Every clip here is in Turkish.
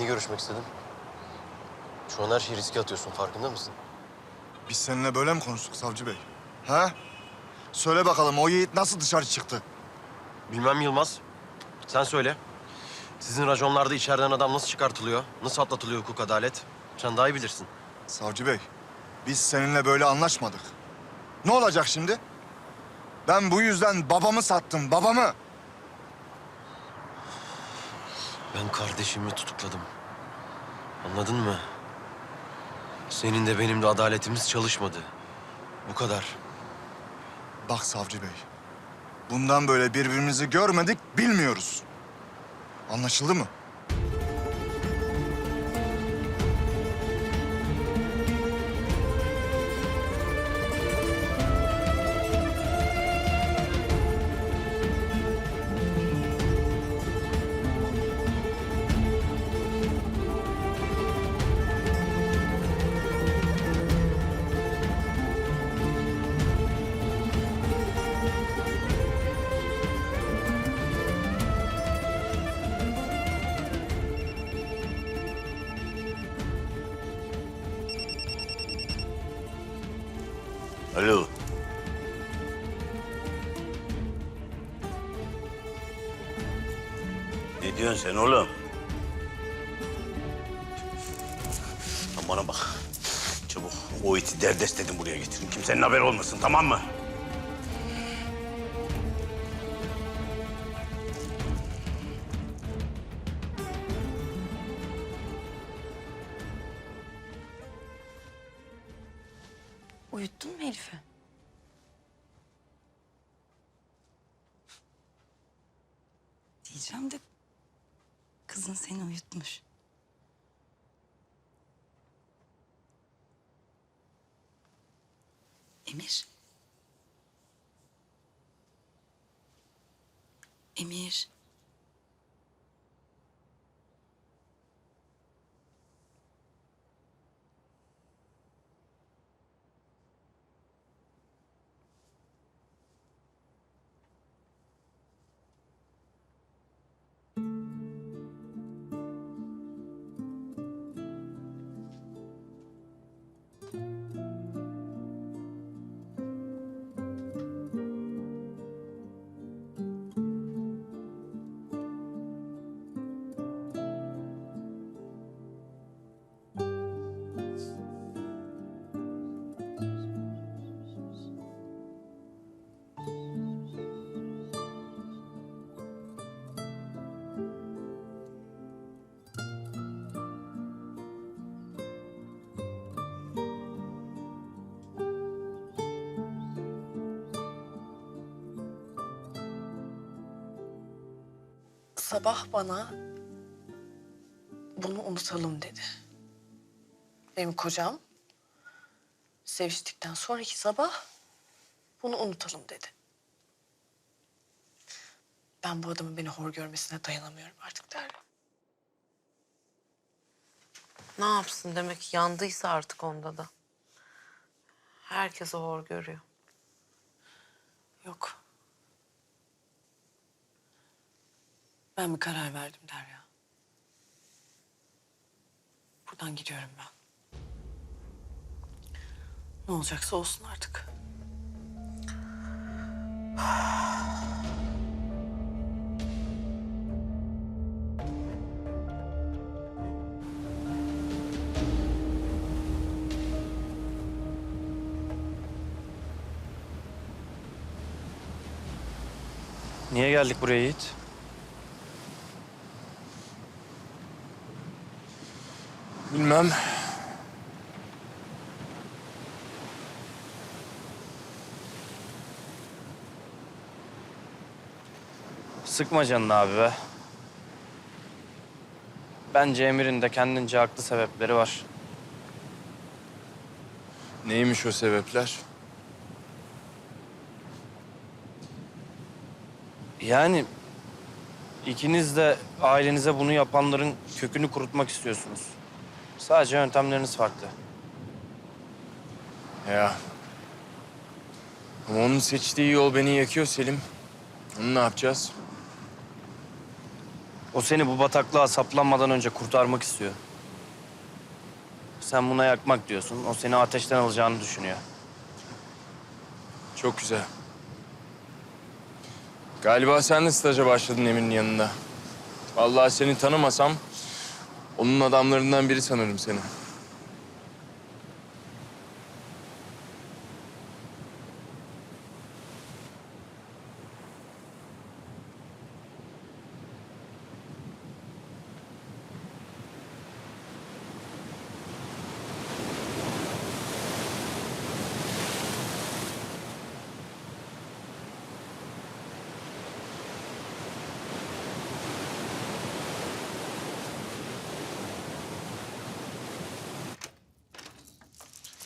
Niye görüşmek istedin? Şu an her şeyi riske atıyorsun farkında mısın? Biz seninle böyle mi konuştuk savcı bey? Ha? Söyle bakalım o yiğit nasıl dışarı çıktı? Bilmem Yılmaz. Sen söyle. Sizin raconlarda içeriden adam nasıl çıkartılıyor? Nasıl atlatılıyor hukuk adalet? Sen daha iyi bilirsin. Savcı bey, biz seninle böyle anlaşmadık. Ne olacak şimdi? Ben bu yüzden babamı sattım, babamı. Ben kardeşimi tutukladım. Anladın mı? Senin de benim de adaletimiz çalışmadı. Bu kadar. Bak savcı bey, bundan böyle birbirimizi görmedik, bilmiyoruz. Anlaşıldı mı? Alo. Ne diyorsun sen oğlum? Lan bana bak. Çabuk o iti derdest dedim buraya getirin. Kimsenin haberi olmasın tamam mı? Uyuttun mu Elif'i? Diyeceğim de kızın seni uyutmuş. Emir. Emir. Sabah bana bunu unutalım dedi. Benim kocam seviştikten sonraki sabah bunu unutalım dedi. Ben bu adamın beni hor görmesine dayanamıyorum artık Derya. Ne yapsın demek ki yandıysa artık onda da. Herkes hor görüyor. Yok. Ben bir karar verdim Derya. Buradan gidiyorum ben. Ne olacaksa olsun artık. Niye geldik buraya Yiğit? Bilmem. Sıkma canını abi be. Bence Emir'in de kendince haklı sebepleri var. Neymiş o sebepler? Yani ikiniz de ailenize bunu yapanların kökünü kurutmak istiyorsunuz. Sadece yöntemleriniz farklı. Ya. Ama onun seçtiği yol beni yakıyor Selim. Onu ne yapacağız? O seni bu bataklığa saplanmadan önce kurtarmak istiyor. Sen buna yakmak diyorsun. O seni ateşten alacağını düşünüyor. Çok güzel. Galiba sen de staja başladın Emin'in yanında. Vallahi seni tanımasam onun adamlarından biri sanırım seni.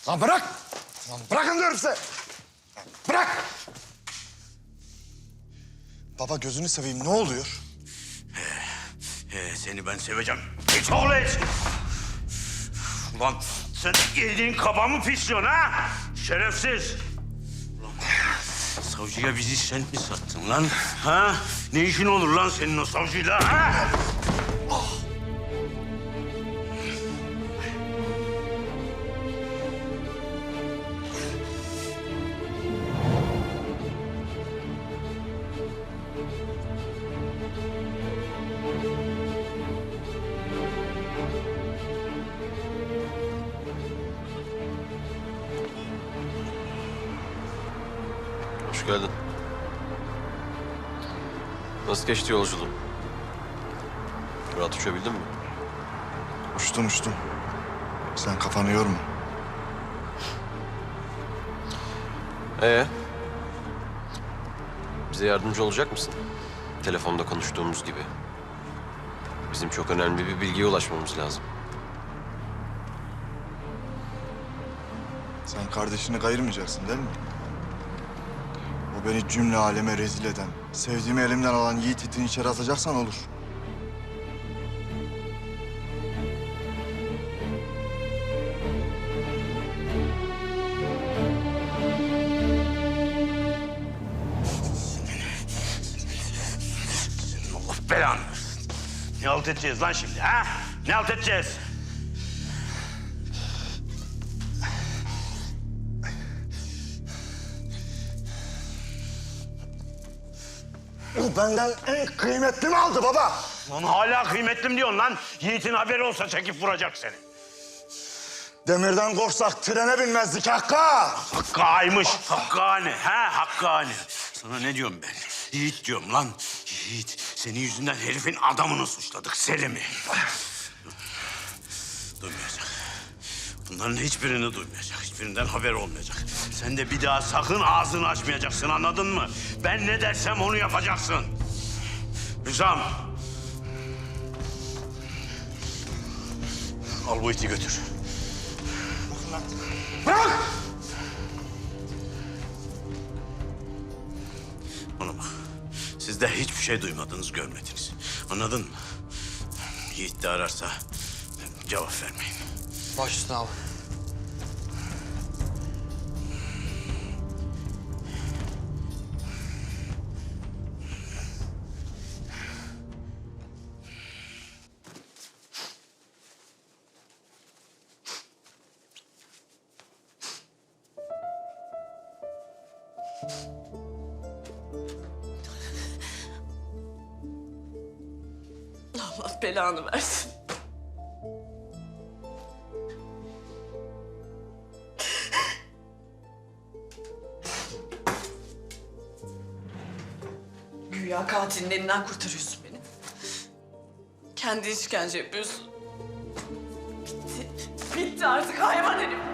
Lan bırak! Lan bırakın diyorum size! Bırak! Baba gözünü seveyim ne oluyor? Ee, seni ben seveceğim. Hiç oğlu. Ulan sen yediğin kaba mı pisliyorsun ha? Şerefsiz. Ulan, savcıya bizi sen mi sattın lan? Ha? Ne işin olur lan senin o savcıyla ha? Hoş geldin. Nasıl geçti yolculuğun? Rahat uçabildin mi? Uçtum uçtum. Sen kafanı yorma. Ee? Bize yardımcı olacak mısın? Telefonda konuştuğumuz gibi. Bizim çok önemli bir bilgiye ulaşmamız lazım. Sen kardeşini kayırmayacaksın değil mi? Beni cümle aleme rezil eden, sevdiğimi elimden alan Yiğit itin içeri atacaksan olur. Allah belanı. Ne alt edeceğiz lan şimdi ha? Ne alt edeceğiz? Benden en kıymetli mi aldı baba? Lan hala kıymetlim diyorsun lan. Yiğit'in haberi olsa çekip vuracak seni. Demirden korksak trene binmezdik Hakkı. Hakkı'ymış. Hakkani. Ha Hakkani. Sana ne diyorum ben? Yiğit diyorum lan. Yiğit. Senin yüzünden herifin adamını suçladık. Selim'i. Duymayacak. Bunların hiçbirini duymayacak. Hiçbirinden haber olmayacak. Sen de bir daha sakın ağzını açmayacaksın anladın mı? Ben ne dersem onu yapacaksın. Hüsam. Al bu iti götür. Bırak! Bana bak. Siz de hiçbir şey duymadınız, görmediniz. Anladın mı? Yiğit de ararsa cevap vermeyin. Baş üstüne abi. Belanı versin. Güya katilin elinden kurtarıyorsun beni. Kendi işkence yapıyorsun. Bitti. Bitti artık hayvan herif.